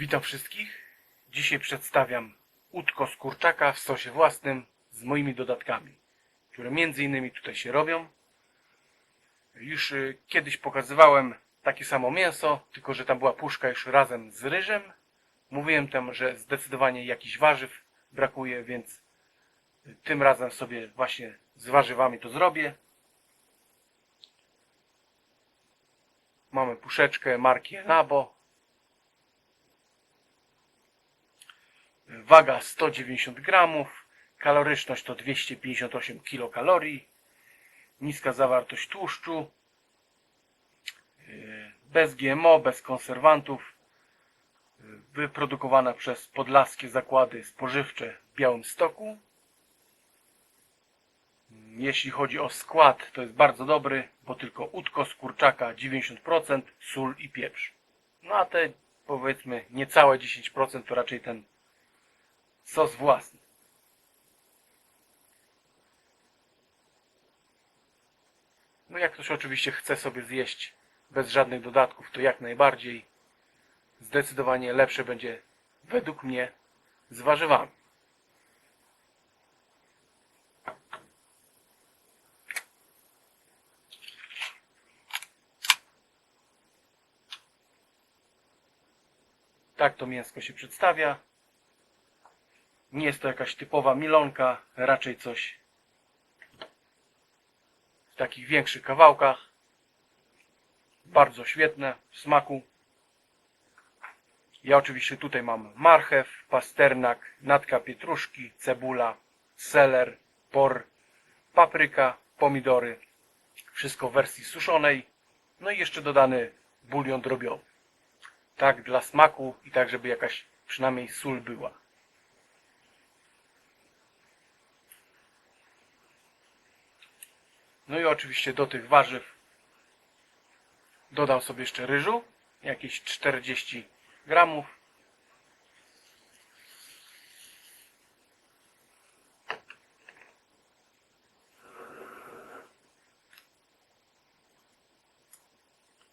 Witam wszystkich. Dzisiaj przedstawiam łódko z kurczaka w sosie własnym z moimi dodatkami, które między innymi tutaj się robią. Już y, kiedyś pokazywałem takie samo mięso, tylko że tam była puszka już razem z ryżem. Mówiłem tam, że zdecydowanie jakichś warzyw brakuje, więc tym razem sobie właśnie z warzywami to zrobię. Mamy puszeczkę marki Enabo. Waga 190 gramów. Kaloryczność to 258 kilokalorii. Niska zawartość tłuszczu. Yy, Bez GMO, bez konserwantów. Yy, Wyprodukowana przez podlaskie zakłady spożywcze w Białymstoku. Jeśli chodzi o skład, to jest bardzo dobry, bo tylko udko z kurczaka 90%, sól i pieprz. No a te powiedzmy niecałe 10% to raczej ten sos własny. No jak ktoś oczywiście chce sobie zjeść bez żadnych dodatków, to jak najbardziej. Zdecydowanie lepsze będzie według mnie z warzywami. Tak to mięsko się przedstawia. Nie jest to jakaś typowa milonka, raczej coś w takich większych kawałkach. Bardzo świetne w smaku. Ja oczywiście tutaj mam marchew, pasternak, natka pietruszki, cebula, seler, por, papryka, pomidory. Wszystko w wersji suszonej. No i jeszcze dodany bulion drobiowy. Tak dla smaku i tak, żeby jakaś przynajmniej sól była. No i oczywiście do tych warzyw dodam sobie jeszcze ryżu, jakieś 40 gramów.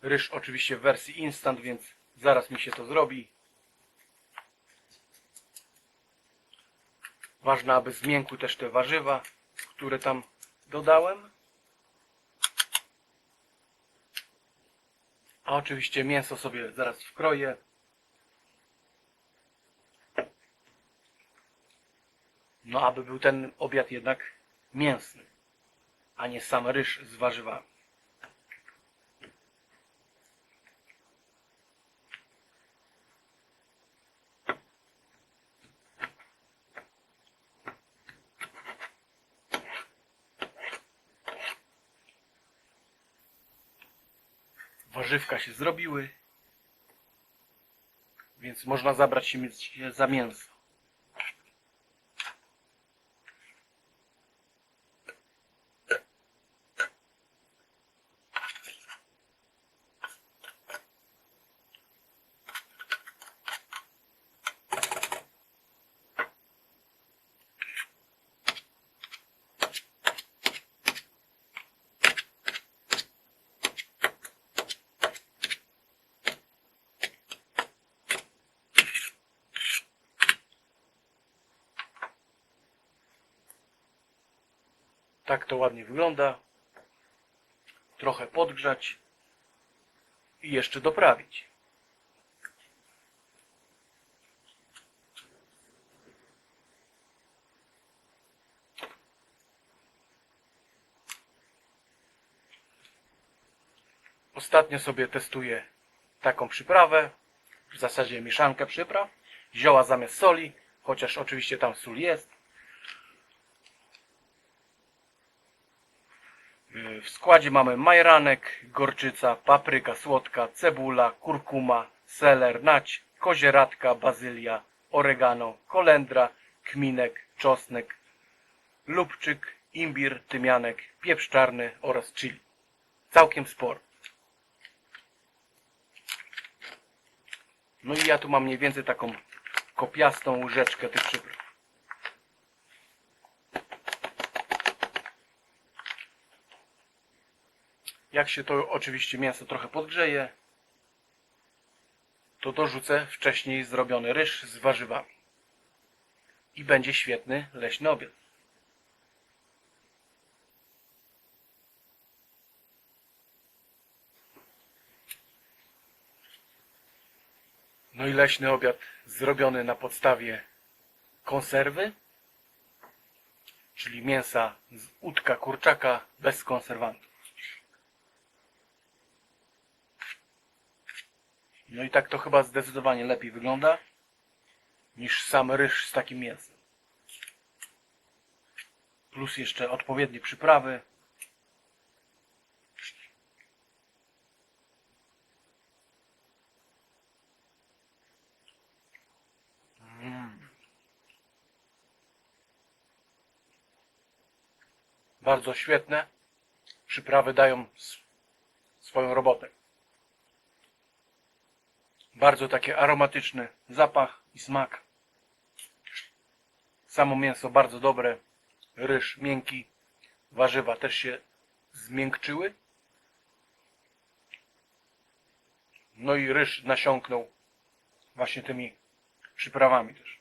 Ryż oczywiście w wersji instant, więc zaraz mi się to zrobi. Ważne, aby zmiękły też te warzywa, które tam dodałem. A oczywiście mięso sobie zaraz wkroję. No, aby był ten obiad jednak mięsny, a nie sam ryż z warzywami. Warzywka się zrobiły, więc można zabrać się za mięso. Tak to ładnie wygląda. Trochę podgrzać i jeszcze doprawić. Ostatnio sobie testuję taką przyprawę, w zasadzie mieszankę przypraw, zioła zamiast soli, chociaż oczywiście tam sól jest. W składzie mamy majeranek, gorczyca, papryka słodka, cebula, kurkuma, seler, nać, kozieradka, bazylia, oregano, kolendra, kminek, czosnek, lubczyk, imbir, tymianek, pieprz czarny oraz chili. Całkiem sporo. No i ja tu mam mniej więcej taką kopiastą łyżeczkę tych przypraw. Jak się to oczywiście mięso trochę podgrzeje, to dorzucę wcześniej zrobiony ryż z warzywami. I będzie świetny leśny obiad. No i leśny obiad zrobiony na podstawie konserwy, czyli mięsa z udka kurczaka bez konserwantów. No i tak to chyba zdecydowanie lepiej wygląda niż sam ryż z takim mięsem. Plus jeszcze odpowiednie przyprawy. Mm. Bardzo świetne. Przyprawy dają swoją robotę. Bardzo taki aromatyczny zapach i smak. Samo mięso bardzo dobre. Ryż miękki. Warzywa też się zmiękczyły. No i ryż nasiąknął właśnie tymi przyprawami też.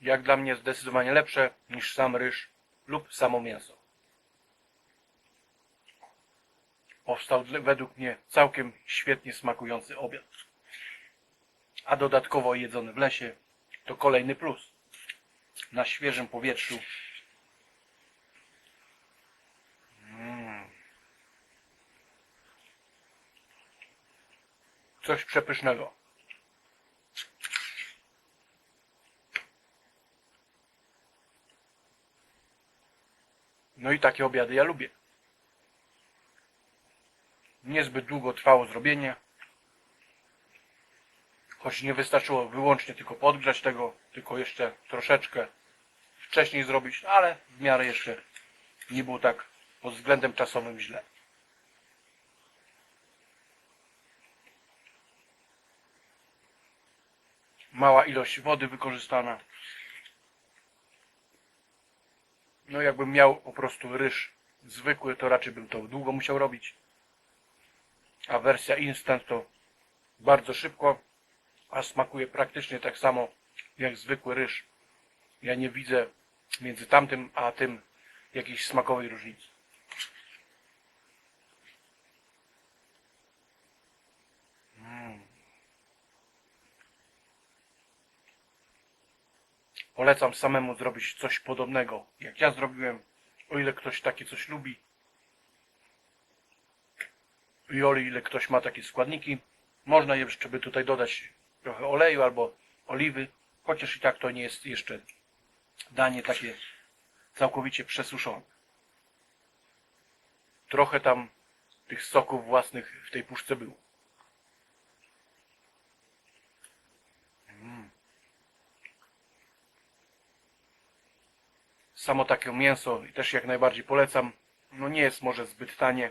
Jak dla mnie zdecydowanie lepsze niż sam ryż lub samo mięso. Powstał według mnie całkiem świetnie smakujący obiad. A dodatkowo jedzony w lesie to kolejny plus. Na świeżym powietrzu. Mm. Coś przepysznego. No i takie obiady ja lubię. Niezbyt długo trwało zrobienie. Choć nie wystarczyło wyłącznie tylko podgrzać tego, tylko jeszcze troszeczkę wcześniej zrobić, ale w miarę jeszcze nie było tak pod względem czasowym źle. Mała ilość wody wykorzystana. No jakbym miał po prostu ryż zwykły, to raczej bym to długo musiał robić. A wersja instant to bardzo szybko, a smakuje praktycznie tak samo jak zwykły ryż. Ja nie widzę między tamtym a tym jakiejś smakowej różnicy. Mm. Polecam samemu zrobić coś podobnego, jak ja zrobiłem, o ile ktoś takie coś lubi. I o ile ktoś ma takie składniki, można jeszcze by tutaj dodać trochę oleju albo oliwy, chociaż i tak to nie jest jeszcze danie takie całkowicie przesuszone. Trochę tam tych soków własnych w tej puszce było. Mm. Samo takie mięso też jak najbardziej polecam. No nie jest może zbyt tanie.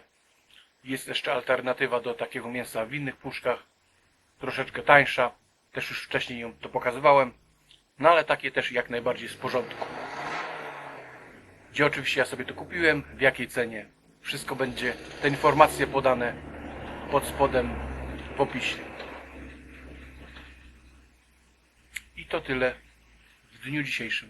Jest jeszcze alternatywa do takiego mięsa w innych puszkach. Troszeczkę tańsza. Też już wcześniej ją to pokazywałem. No ale takie też jak najbardziej z porządku. Gdzie oczywiście ja sobie to kupiłem, w jakiej cenie. Wszystko będzie, te informacje podane pod spodem w opisie. I to tyle w dniu dzisiejszym.